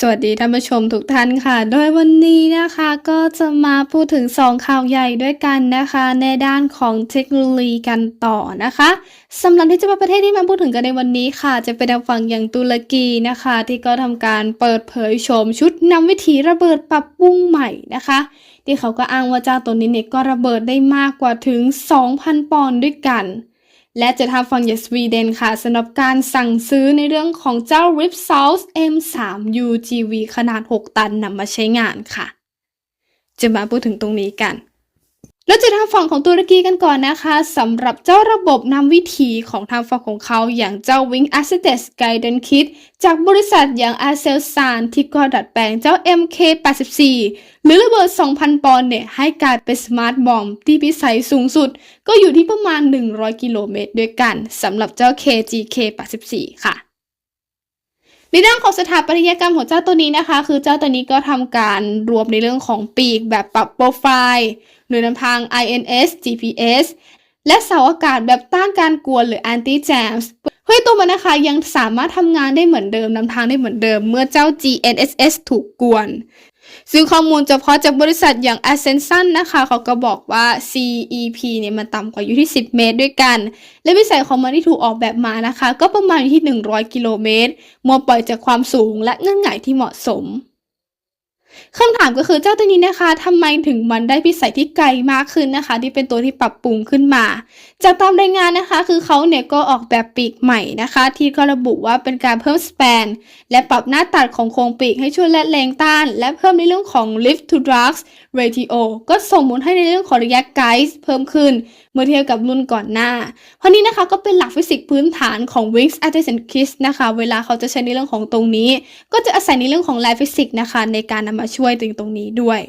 สวัสดีท่านผู้ชมทุกท่านค่ะ โดยวันนี้นะคะก็จะมาพูดถึง 2 ข่าวใหญ่ด้วยกันนะคะ ในด้านของเทคโนโลยีกันต่อนะคะสำหรับที่จะมาประเทศที่มาพูดถึงกันในวันนี้ค่ะ จะเป็นทางฝั่งอย่างตุรกีนะคะ ที่ก็ทำการเปิดเผยโฉมชุดนำวิถีระเบิดปรับปรุงใหม่นะคะ ที่เขาก็อ้างว่าเจ้าตัวนี้เนี่ยก็ระเบิดได้มากกว่าถึง 2,000 ปอนด์ด้วยกัน และจะทำฟังเยสวีเดนค่ะสำหรับการสั่งซื้อในเรื่องของเจ้า Rip s o u t M3 UGV ขนาด 6 ตันนำมาใช้งานค่ะ จะมาพูดถึงตรงนี้กัน แล้วจะทางฝั่งของตุรกีกันก่อนนะคะสำหรับเจ้าระบบนำวิถีของทางฝั่งของเขาอย่างเจ้า Wing Assisted Guidance Kit จากบริษัทอย่าง a c e l s a n ที่ก็ดัดแปลงเจ้า MK84 หรือระเบิด 2,000 ปอนด์เนี่ยให้กลายเป็นสมาร์ทบอมที่พิสัยสูงสุด ก็อยู่ที่ประมาณ 100 กิโลเมตรด้วยกันสำหรับเจ้า KGK84 ค่ะ ในด้านของสถาปัตยกรรมของเจ้าตัวนี้นะคะ คือเจ้าตัวนี้ก็ทำการรวมในเรื่องของปีกแบบปรับโปรไฟล์หน่วยนำทาง INS GPS และเสาอากาศแบบต้านการกวนหรือ anti jams เพื่อตัวมันนะคะยังสามารถทำงานได้เหมือนเดิมนำทางได้เหมือนเดิมเมื่อเจ้า GNSS ถูกกวน ซึ่งข้อมูลเฉพาะจากบริษัทอย่าง Ascension นะคะเขาก็บอกว่า CEP เนี่ยมันต่ำกว่าอยู่ที่ 10 เมตรด้วยกัน และวิสัยของมันที่ถูกออกแบบมานะคะ ก็ประมาณอยู่ที่ 100 กิโลเมตรเมื่อปล่อยจากความสูงและเงื่อนไขที่เหมาะสม คำถามก็คือเจ้าตัวนี้นะคะทำไมถึงมันได้พิสัยที่ไกลมากขึ้นนะคะ ที่เป็นตัวที่ปรับปรุงขึ้นมา จากตามรายงานนะคะ คือเขาเนี่ยก็ออกแบบปีกใหม่นะคะ ที่ก็ระบุว่าเป็นการเพิ่มส p ปนและปรับหน้าตัดของโครงปีกให้ช่วยและแรงต้าน และเพิ่มในเรื่องของ lift to drugs ratio ก็ส่งผลให้ในเรื่องของระยะไกด์เพิ่มขึ้น เมื่อเทียบกับรุ่นก่อนหน้า เพราะนี้นะคะก็เป็นหลักฟิสิกส์พื้นฐานของ Wings Adjacent Kiss นะคะเวลาเขาจะใช้ในเรื่องของตรงนี้ ก็จะอาศัยในเรื่องของ Life Physics นะคะในการนำมาช่วยถึงตรงนี้ด้วย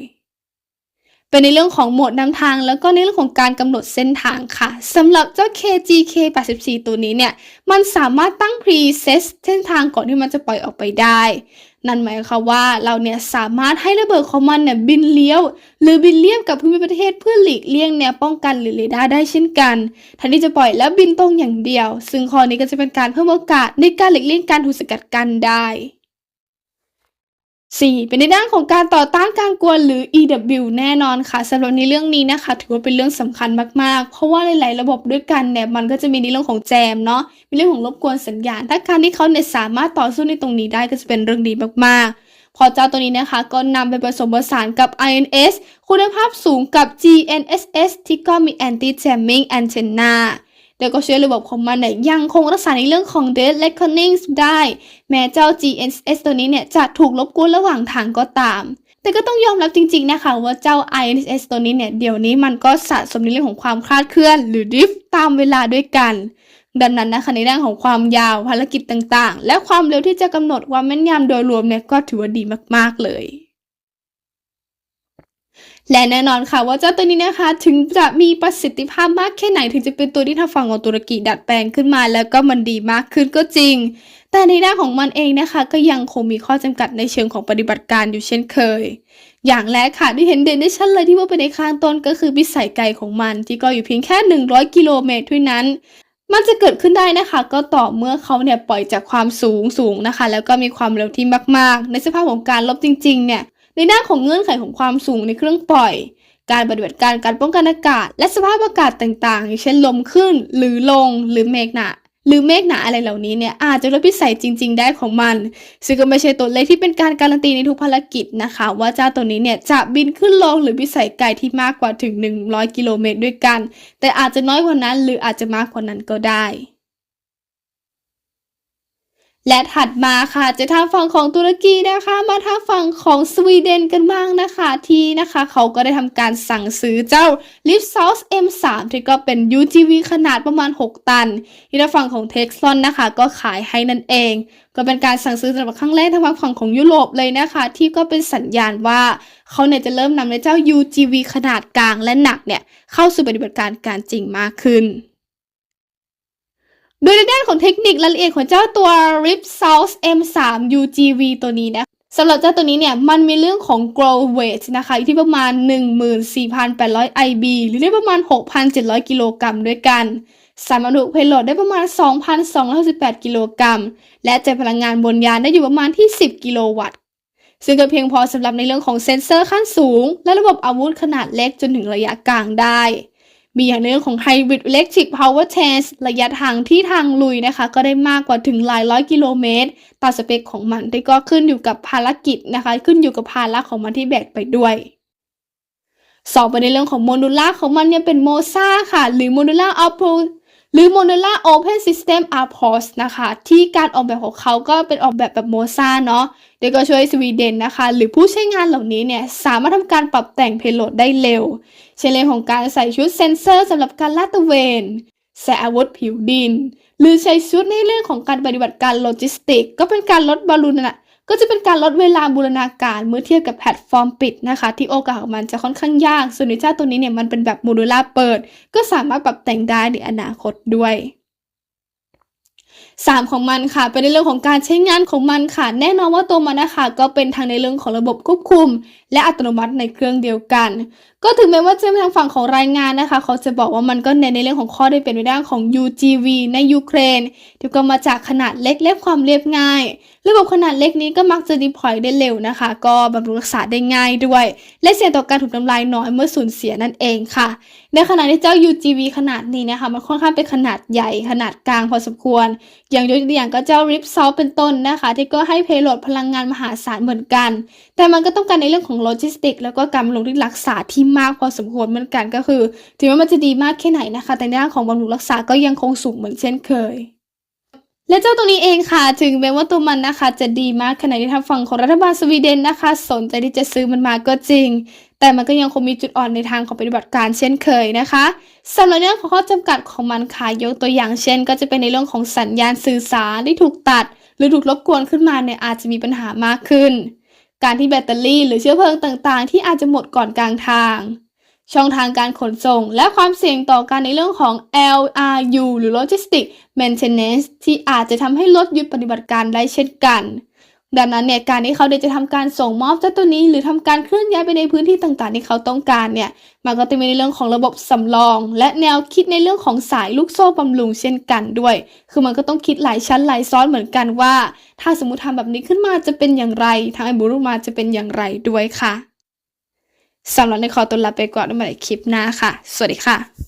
เป็นในเรื่องของโหมดนำทาง แล้วก็ในเรื่องของการกำหนดเส้นทางค่ะสำหรับเจ้า KGK 84ตัวนี้เนี่ย มันสามารถตั้ง preset เส้นทางก่อนที่มันจะปล่อยออกไปได้ นั่นหมายความว่าเราเนี่ยสามารถให้ระเบิดของมันเนี่ยบินเลี้ยว หรือบินเลี่ยมกับภูมิประเทศเพื่อหลีกเลี่ยงแนวป้องกันหรือเรดาร์ได้เช่นกันแทนที่จะปล่อยแล้วบินตรงอย่างเดียว ซึ่งข้อนี้ก็จะเป็นการเพิ่มโอกาสในการหลีกเลี่ยงการถูกสกัดกั้นได้ 4. เป็นในด้านของการต่อต้านการกวนหรือ EW แน่นอนค่ะสำหรับในเรื่องนี้นะคะ ถือว่าเป็นเรื่องสำคัญมากๆ เพราะว่าหลายๆระบบด้วยกันเนี่ยมันก็จะมีในเรื่องของแจมเนาะมีเรื่องของรบกวนสัญญาณ ถ้าการที่เขาเนี่ยสามารถต่อสู้ในตรงนี้ได้ก็จะเป็นเรื่องดีมากๆ พอเจ้าตัวนี้นะคะก็นำไปผสมผสานกับ INS คุณภาพสูงกับ GNSS ที่ก็มี anti jamming antenna เดี๋ยวก็ช่วยระบบของมันเนี่ยยังคงรักษาในเรื่องของ dead reckoning ได้ แม้เจ้า GNSS ตัวนี้เนี่ยจะถูกลบกวนระหว่างทางก็ตาม แต่ก็ต้องยอมรับจริงๆนะคะว่าเจ้า INSS ตัวนี้เนี่ยเดี๋ยวนี้มันก็สะสมในเรื่องของความคลาดเคลื่อน หรือ drift ตามเวลาด้วยกันดังนั้นนะคะในด้านของความยาวภารกิจต่างๆ และความเร็วที่จะกำหนดความแม่นยำโดยรวมเนี่ยก็ถือว่าดีมากๆเลย และแน่นอนค่ะว่าเจ้าตัวนี้นะคะถึงจะมีประสิทธิภาพมากแค่ไหนถึงจะเป็นตัวที่ทางฝั่งของตุรกีดัดแปลงขึ้นมาแล้วก็มันดีมากขึ้นก็จริง แต่ในด้านของมันเองนะคะ ก็ยังคงมีข้อจำกัดในเชิงของปฏิบัติการอยู่เช่นเคย อย่างแรกค่ะที่เห็นเด่นได้ชัดเลยที่ว่าเป็นในข้างต้นก็คือวิสัยไกลของมันที่ก็อยู่เพียงแค่ 100 กิโลเมตรเท่านั้นมันจะเกิดขึ้นได้นะคะ ก็ต่อเมื่อเขาเนี่ยปล่อยจากความสูงสูงนะคะ แล้วก็มีความเร็วที่มาก ๆ ในสภาพของการลบจริง ๆ เนี่ย ในด้านของเงื่อนไขของความสูงในเครื่องปล่อย การปฏิบัติการการป้องกันอากาศ และสภาพอากาศต่างๆ อย่างเช่นลมขึ้น หรือลง หรือเมฆหนาหรือเมฆหนาอะไรเหล่านี้เนี่ยอาจจะลดพิสัยจริง ๆ ได้ของมัน ซึ่งก็ไม่ใช่ตัวเลขที่เป็นการการันตีในทุกภารกิจนะคะ ว่าเจ้าตัวนี้เนี่ยจะบินขึ้นลงหรือพิสัยไกลที่มากกว่าถึง 100 กิโลเมตรด้วยกัน แต่อาจจะน้อยกว่านั้นหรืออาจจะมากกว่านั้นก็ได้ และถัดมาค่ะจะทางฝั่งของตุรกีนะคะ มาทางฝั่งของสวีเดนกันบ้างนะคะที่นะคะ เขาก็ได้ทำการสั่งซื้อเจ้า l i f t s o u t M3 ที่ก็เป็น UGV ขนาดประมาณ 6 ตันที่ทางฝั่งของเท็กซันนะคะ ก็ขายให้นั่นเอง ก็เป็นการสั่งซื้อสำหรับครั้งแรกทางฝั่งของยุโรปเลยนะคะ ที่ก็เป็นสัญญาณว่าเขาเนี่ยจะเริ่มนำในเจ้า UGV ขนาดกลางและหนักเนี่ยเข้าสู่ปฏิบัติการการจริงมากขึ้น โดยในด้านของเทคนิครายละเอียดของเจ้าตัว Rip South M3 UGV ตัวนี้นะสำหรับเจ้าตัวนี้เนี่ยมันมีเรื่องของ grow weight นะคะอยู่ที่ประมาณ 14,800 IB หรือได้ประมาณ 6,700 กิโลกรัมด้วยกัน สามารถบรรทุกเพลโลดได้ประมาณ 2,218 กิโลกรัม และใจพลังงานบนยานได้อยู่ประมาณที่ 10 กิโลวัตต์ ซึ่งก็เพียงพอสำหรับในเรื่องของเซ็นเซอร์ขั้นสูง และระบบอาวุธขนาดเล็กจนถึงระยะกลางได้ มีอย่างในเรื่องของ Hybrid Electric Power Tank ระยะทางที่ทางลุยนะคะ ก็ได้มากกว่าถึงหลายร้อยกิโลเมตรตามสเปคของมันที่ก็ขึ้นอยู่กับภารกิจนะคะ ขึ้นอยู่กับภาระของมันที่แบกไปด้วยสองประเด็นเรื่องของโมดูล่าของมันเนี่ยเป็นโมซาค่ะ หรือโมดูล่า output หรือ Modular Open System RPOS นะคะ ที่การออกแบบของเขาก็เป็นออกแบบแบบโมซาเนาะเดยก็ช่วยสวีเดนนะคะ หรือผู้ใช้งานเหล่านี้เนี่ย สามารถทำการปรับแต่งเพลโลดได้เร็ว เช่นเรื่องของการใส่ชุดเซนเซอร์สำหรับการลาดตระเวนใส่อาวุธผิวดิน หรือใช้ชุดในเรื่องของการปฏิบัติการโลจิสติก ก็เป็นการลดบอลลูนน่ะก็จะเป็นการลดเวลาบูรณาการเมื่อเทียบกับแพลตฟอร์มปิดนะคะ ที่โอกาสของมันจะค่อนข้างยาก ส่วนในเจ้าตัวนี้เนี่ยมันเป็นแบบโมดูล่าเปิด ก็สามารถปรับแต่งได้ในอนาคตด้วย สามของมันค่ะ เป็นในเรื่องของการใช้งานของมันค่ะ แน่นอนว่าตัวมันนะคะก็เป็นทางในเรื่องของระบบควบคุม และอัตโนมัติในเครื่องเดียวกัน ก็ถึงแม้ว่าจะเป็นทางฝั่งของรายงานนะคะ เขาจะบอกว่ามันก็เน้นในเรื่องของข้อได้เป็นในด้านของ UGV ในยูเครนที่ก็มาจากขนาดเล็กและความเรียบง่าย ระบบขนาดเล็กนี้ก็มักจะดีพอยได้เร็วนะคะ ก็บำรุงรักษาได้ง่ายด้วย และเสี่ยงต่อการถูกทำลายน้อยเมื่อสูญเสียนั่นเองค่ะ ในขณะที่เจ้า UGV ขนาดนี้นะคะมันค่อนข้างเป็นขนาดใหญ่ขนาดกลางพอสมควรอย่างยกตัวอย่างก็เจ้า Rip s a u เป็นต้นนะคะ ที่ก็ให้เพโลดพลังงานมหาศาลเหมือนกัน แต่มันก็ต้องการในเรื่องของโลจิสติก แล้วก็การบำรุงที่รักษาที่มากพอสมควรเหมือนกันก็คือ ถึงแม้มันจะดีมากแค่ไหนนะคะ แต่ในด้านของบำรุงรักษาก็ยังคงสูงเหมือนเช่นเคยและเจ้าตัวนี้เองค่ะ ถึงแม้ว่าตัวมันนะคะ จะดีมากขนาดที่ทางฝั่งของรัฐบาลสวีเดนนะคะ สนใจที่จะซื้อมันมาก็จริง แต่มันก็ยังคงมีจุดอ่อนในทางของปฏิบัติการเช่นเคยนะคะสำหรับเรื่องของข้อจำกัดของมันค่ะยกตัวอย่างเช่น ก็จะเป็นในเรื่องของสัญญาณสื่อสารที่ถูกตัด หรือถูกรบกวนขึ้นมาเนี่ยอาจจะมีปัญหามากขึ้น การที่แบตเตอรี่หรือเชื้อเพลิงต่างๆ ที่อาจจะหมดก่อนกลางทาง ช่องทางการขนส่ง และความเสี่ยงต่อการในเรื่องของ LRU หรือ Logistic Maintenance ที่อาจจะทำให้รถหยุดปฏิบัติการได้เช่นกัน ดังนั้นเนี่ยการที่เขาเดจะทำการส่งมอบเจ้าตัวนี้ หรือทำการเคลื่อนย้ายไปในพื้นที่ต่างๆ ที่เขาต้องการเนี่ยมันก็จะมีในเรื่องของระบบสำรอง และแนวคิดในเรื่องของสายลูกโซ่บำรุงเช่นกันด้วย คือมันก็ต้องคิดหลายชั้นหลายซ้อนเหมือนกันว่า ถ้าสมมติทำแบบนี้ขึ้นมาจะเป็นอย่างไร ทางไอบูรุมาจะเป็นอย่างไรด้วยค่ะสำหรับในขอตัวลาไปก่อนในใหม่คลิปหน้าค่ะ สวัสดีค่ะ